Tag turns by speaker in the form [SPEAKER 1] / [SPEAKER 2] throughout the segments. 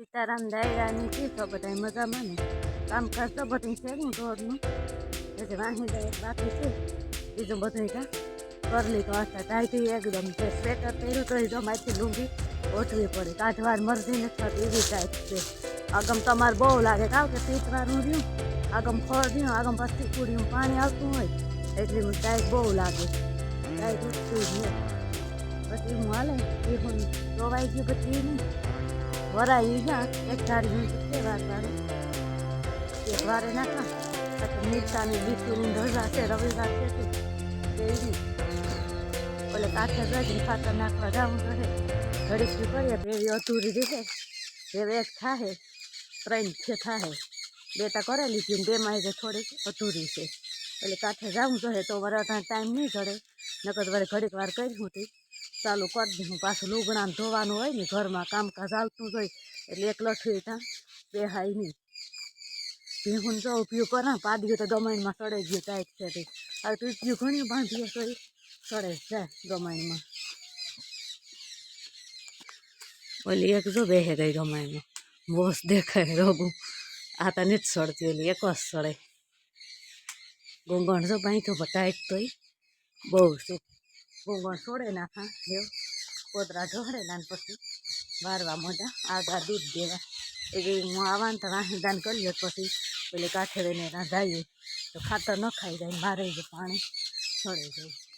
[SPEAKER 1] સીતારામ દાયરાની તો બધા મજામાં ને? કામ તો બધું છે ને ઘરનું એટલે વાહિંદા એક બાકી છે. બીજું બધું કા? કરલી તો હશે ટાઈટી એકદમ છે સ્વેટર પહેર્યું તો એ માથી લુંગી ઓછવી પડે. કાઢવાર મરજી નથી થતી, એવી ટાઈપ છે. આગમ તમારે બહુ લાગે કાવ કે પીતવાનું રહ્યું? આગમ ફળ રહ્યું, આગમ પછી કુડીનું પાણી આવતું હોય, એટલે હું ટાઈટ બહુ લાગે. ટાઈટ ઉઠતું જ પછી હું હાલે? એ હું જોવાઈ ગયું પછી નહીં વરાઈ ગયા. એક ધારી છે વાર વારે એક વારે નાખા. પછી મિરસાની બીસુની રજા છે, રવિવાર છે તે. એવી ઓલે કાંઠે ગઈ ખાતર નાખવા જાઉં તો હે. ઘડીકથી કરીએ? એવી અધૂરી રીતે એવી એક થાય ત્રણ છે થાય બે તા કરેલી હતી ને બેમાં જે થોડીક અધૂરી છે. એટલે કાંઠે જાઉં જોઈએ તો વરાટા ટાઈમ નહીં જડે. નકર વરે ઘડીક વાર કરી હું તી ચાલુ કરી દઉં પાછું લુગડાને ધોવાનું હોય ને, ઘરમાં કામકાજ જ હોય, એટલે એક લઠું ત્યાં. બેહાય નહીં. ભીહું જો ઉપયોગ કરે પાડ્યું તો દમણમાં સડે ગયું ટાઈટ છે તે. હવે તું ઉપયોગ ઘણી બાંધીએ તો સડે જાય દમણમાં. ઓલી એક જો બેહે ગઈ દમણમાં. બોસ દેખાય રોગું આ તને જ સડતી ઓલી, એક જ સડે ગુંગણ જો બાંધ્યો, પણ ટાઈટ તો બહુ છે ગુંગણ છોડે નાખા એવું પોતરા ઢોળે ના પછી વારવા મોઢા આગા દૂધ દેવા. એવી હું આવા ને તો વાહિદાન કરીએ પછી, પેલી કાંઠે રહીને રાંધાઈએ તો ખાતર ન ખાઈ જાય, મારે જ પાણી છોડે જાય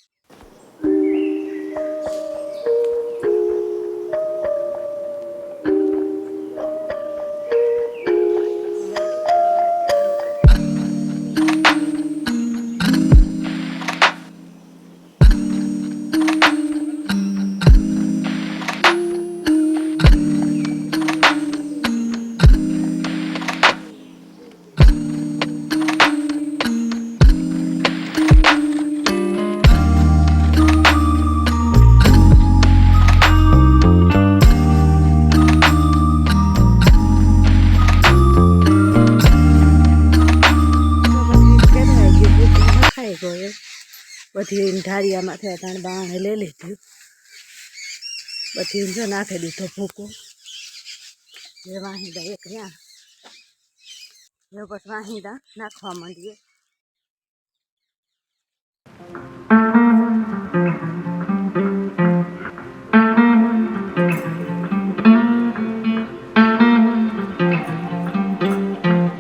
[SPEAKER 1] બધી ઢારિયામાંથી ત્રણ બાણે લઈ લીધું. બધી જો નાખી દીધો ભૂકો. એ વાહિંદા એક રહ્યા. એ બસ વાહિંદા નાખવા માંડીએ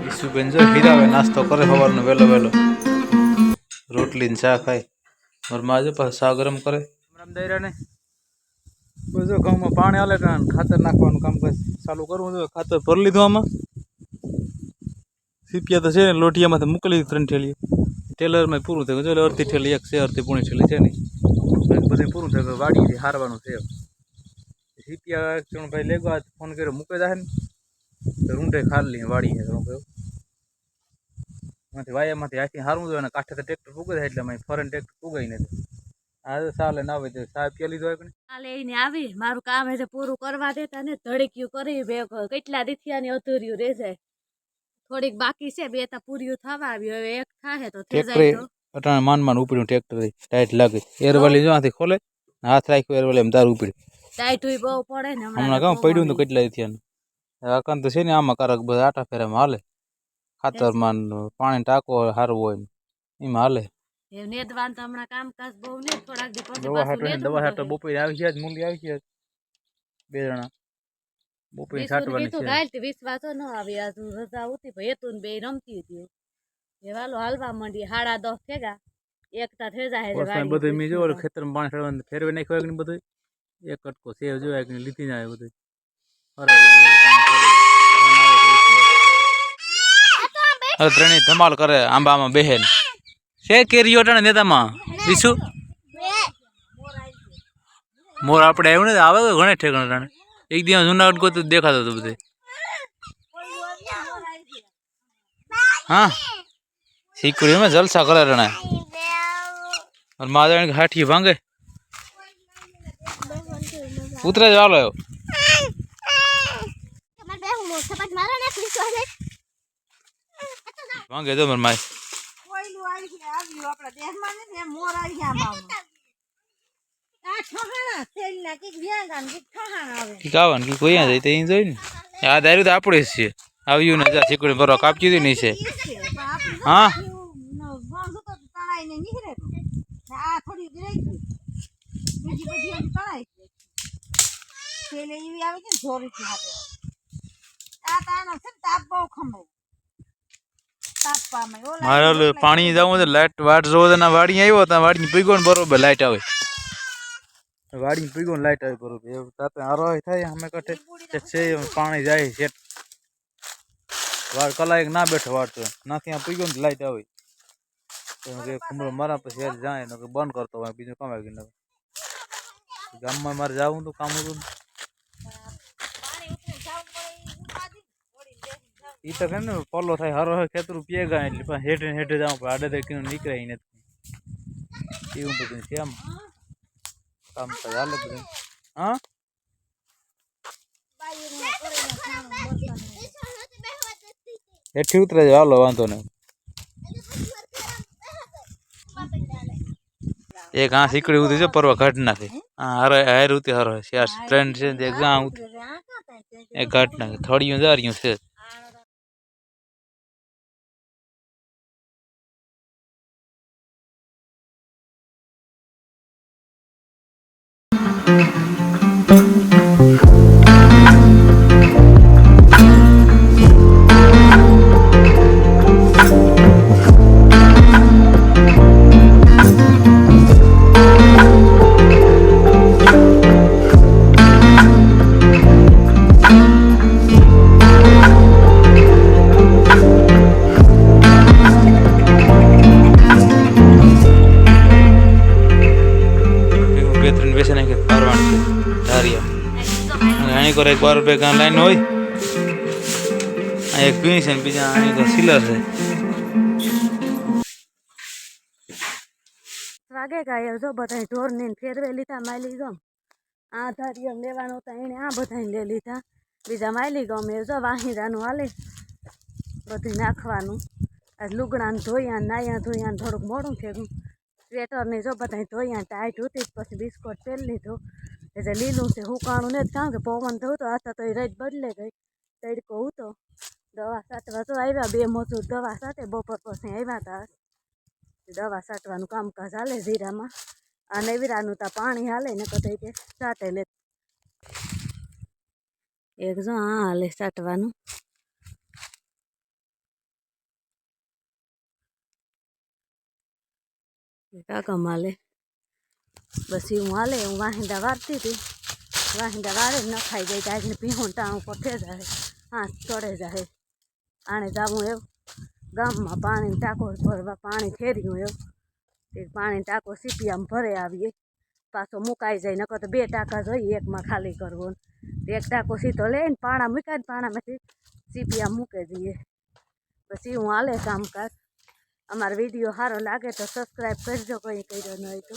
[SPEAKER 2] ઈસુબેન જો નાસ્તો કરે, સવારનો વહેલો વહેલો રોટલી ને ચા ખાય. મારા પાછું ગરમ કરે રામદાયરા ને જો ઘઉંમાં પાણી હાલે ખાતર નાખવાનું કામ ચાલુ કરવું જોઈએ ખાતર ભરી લીધું આમાં સીપિયા તો છે ને લોટિયામાંથી મોકલી દીધી ત્રણ ઠેલી ટેલરમાં પૂરું થયું જો અડધી ઠેલી એક છે અડધી પૂણી ઠેલી છે નહીં બધું પૂરું થયું વાડી હારવાનું છે સીપિયા ભાઈ લેગો ફોન કર્યો મૂકે જાય ને તો રૂંઢે ખાલી વાડી છે તો માંથી વાયામાંથી આથી સારું જોઈએ અને કાંઠે તો ટ્રેક્ટર ઉગે થાય એટલે અમે ફોરેન ટ્રેક્ટર પૂગાઈ નથી આ તો ચાલે ના આવે તો સાહેબ કે લીધો હોય કે નહીં?
[SPEAKER 1] એને આવી. મારું કામ હે પૂરું કરવા દેતા ને ધડક્યું કરી બે કેટલા દીથિયાની અધૂર્યું રહે જાય. થોડીક બાકી છે બે તા પૂર્યું થવા આવ્યું હવે એક થાય તો થઈ જાય
[SPEAKER 2] અટાણે માન માન ઉપડ્યું ટ્રેક્ટર ટાઈટ લાગે. એરવાલી જો ખોલે હાથ રાખ્યો એરવાલી એમ તારું ઉપડ્યું.
[SPEAKER 1] ટાઈટ હોય બહુ પડે ને
[SPEAKER 2] હમણાં કામ પડ્યું તો કેટલા દીથિયાનું. આકાંત તો છે ને આમાં કારક બધા આટા ફેરામાં હાલે. ખાતરમાં ને પાણી ટાંકો સારું હોય ને એમાં હાલે.
[SPEAKER 1] એ નેદવાન તો હમણાં કામકાજ બહુ ને થોડાક દી પછી
[SPEAKER 2] દવા હાટો ને દવા હાટો
[SPEAKER 1] જોઈએ.
[SPEAKER 2] બપોરે આવી ગયા જ મૂલી આવી ગયા જ. બે જણા. બપોરે
[SPEAKER 1] વિસુને
[SPEAKER 2] છાંટવાની
[SPEAKER 1] કીધું
[SPEAKER 2] છે.
[SPEAKER 1] ગાયલ વિશ્વાસો ન આવી આ તું રજા ઉતી ભાઈ તું બે રમતી હતી. એ વાલો હાલવા માંડી હાડા દસ ભેગા એકતા થઈ જાય છે
[SPEAKER 2] વર્ષમાં
[SPEAKER 1] વાડીમાં
[SPEAKER 2] બધું મેં. ખેતરમાં પાણી ખેડવાનું ફેરવી નાખ્યો હોય કે નહીં બધું. એક કટકો સેવ જોયા કે નહીં લીધી જાય બધું. અરે ત્રણેય ધમાલ કરે આંબામાં બેહેન છે કેરીઓ ટાણે નેતામાં વિશુ મોર આપણે આવ્યું ને આવે તો ઘણે ઠેકાણે ટાણે એક દિવસ જુનાગઢ કોઈ તો દેખાતો હતો બધે હા શીકડી માં જલસા કરે ટાણે और माधव के हाथी भांगे उतरे जा लो શું કહેતો મને માય.
[SPEAKER 3] કોઈલું આવી ગયા આવ્યું આપણા દેહમાં ને એમ મોર આવી ગયા મામા આ છોહાણા તેલ ના
[SPEAKER 2] કોઈ જાય તે આ દારૂ તો આપણું જ છે. આવ્યું ને જા સિકડી ભરો કાપચી દી નહીં છે. હા?
[SPEAKER 3] આ થોડી બીજી બધી એમ તળાય એવી આવે કે જોરી થી હાથે. આ તાનો છે તાપ બહુ ખમે
[SPEAKER 2] મારે પાણી જવું તો લાઈટ વાટ જોવો તો વાડી આવ્યો તો વાડી પીગો ને બરોબર લાઈટ આવે. વાડી પીગો ને લાઈટ આવે બરોબર. એવું તાપે હારો થાય અમે કઠે છે પાણી જાય છે વાર કલાક ના બેઠો વાટ તો. નાથી આ પીગો ને લાઈટ આવે. કે કમરો મારા પછી યાર જાય ને બંધ કરતો હોય બીજું કમાય આવી ગયું ગામમાં મારે જવું તો કામ હતું
[SPEAKER 3] પાણી ઉતરે જાવું પડે ઈ ઉપાધિ વળી બેસીને જાવું.
[SPEAKER 2] ઈ તો કેમ ને પોલો થાય હારો હોય ખેતરું પીએ ગયા એટલે પાછા હેઠે ને હેઠે જવું પડે આડે તો કીનું નીકળે ઈ નથી એવું બધું છે આમ કામ તો હાલે બધું હા
[SPEAKER 3] બાયુને કરીને ખાવાનું બળતણને.
[SPEAKER 2] હેઠી ઉતરે છે હાલો વાંધો નહીં એક આ શીકડી ઉતરી છે પરવા ઘાટ નાખે હા હારે હાર ઉતી હારો ચાર ટ્રેન્ડ છે ને એક ગા ઉતરી
[SPEAKER 3] ઉતરે છે. આ ક્યાં થાય છે?
[SPEAKER 2] એક ઘાટ નાખે થોડીયું જાર્યું છે કોર એક બાર રૂપિયા કાં લાઈન હોય. આ ભીણ છે બીજા આની તો સિલર છે.
[SPEAKER 1] વાગે કાંઈ જો બધા ઢોર ને ફેરવે લીધા માયલી ગમ. આ ધારીઓ લેવાનો હતા એને આ બધા લઈ લીધા. બીજા માયલી એ જો વાહિદાનું હાલે. બધું નાખવાનું. આ લુગડાને ધોયા નાયા ધોયા થોડુંક મોડું થયું સ્વેટરને જો બધા ધોયા ટાઈટ હતી પછી બિસ્કોટ પહેરી લીધો. એટલે લીલું છે, હુકાણું નથી, કારણ કે પવન થયું તો આશા તો એ રજ બદલે ગઈ. તડકો હતો. દવા સાટવા તો આવ્યા, બે મજૂર દવા સાથે બપોર પછી આવ્યા હતા દવા સાટવાનું કામકાજ હાલે જીરામાં આ વીરાનું તા પાણી હાલે, ને કદાચ કે સાટે લે. એક જો હા હાલે સાટવાનું. કાકા હાલે બસ હું હાલે, હું વાહિંદા વારતી હતી. વાહિંદા વારે ન ખાઈ જાય ત્યાં પીહું ટાણું પથે જાય હા ચડે જાય આણે જાવું એવું, ગામમાં પાણી ટાંકો ભરવા પાણી ફેર્યું એવું. તે પાણી ટાંકો સીપિયામાં ભરે આવીએ. પાછો મુકાઈ જાય, નકર તો બે ટાંકા જોઈએ એકમાં ખાલી કરવો એક ટાંકો સીધો લઈને પાણા મૂકાય પાણામાંથી સીપિયા મૂકે દઈએ. પછી હું હાલે કામકાજ. અમારો વીડિયો સારો લાગે તો સબસ્ક્રાઈબ કરજો, કંઈ કર્યો ન હોય તો.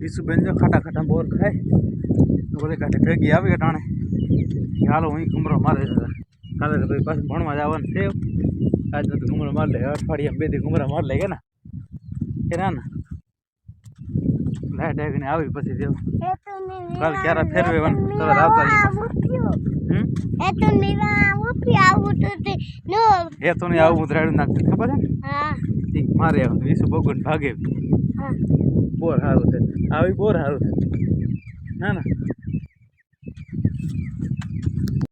[SPEAKER 2] બીસુ બેન જો ખાટા ખાટા બોર ખાય. બોલે કાંઠે ભેગી આવી ટાણે. હાલો હું કમરો મારે. કાલે તો ભાઈ પાછું ભણવા જવાનું છે. આજ તો ઘુમરો માર લે અઠવાડિયા બે દી ઘુમરા માર લે કે ના? કે ના ના? લાઈટ આવીને આવી પછી દેવ કાલ ક્યારે ફેરવે તરત આવતા એ તો નહીં આવું ઉતરાડું નાખતું ખબર છે મારે આવું વીસુ બગુન ભાગે. બોર સારું છે આવી બોર સારું છે ના ના.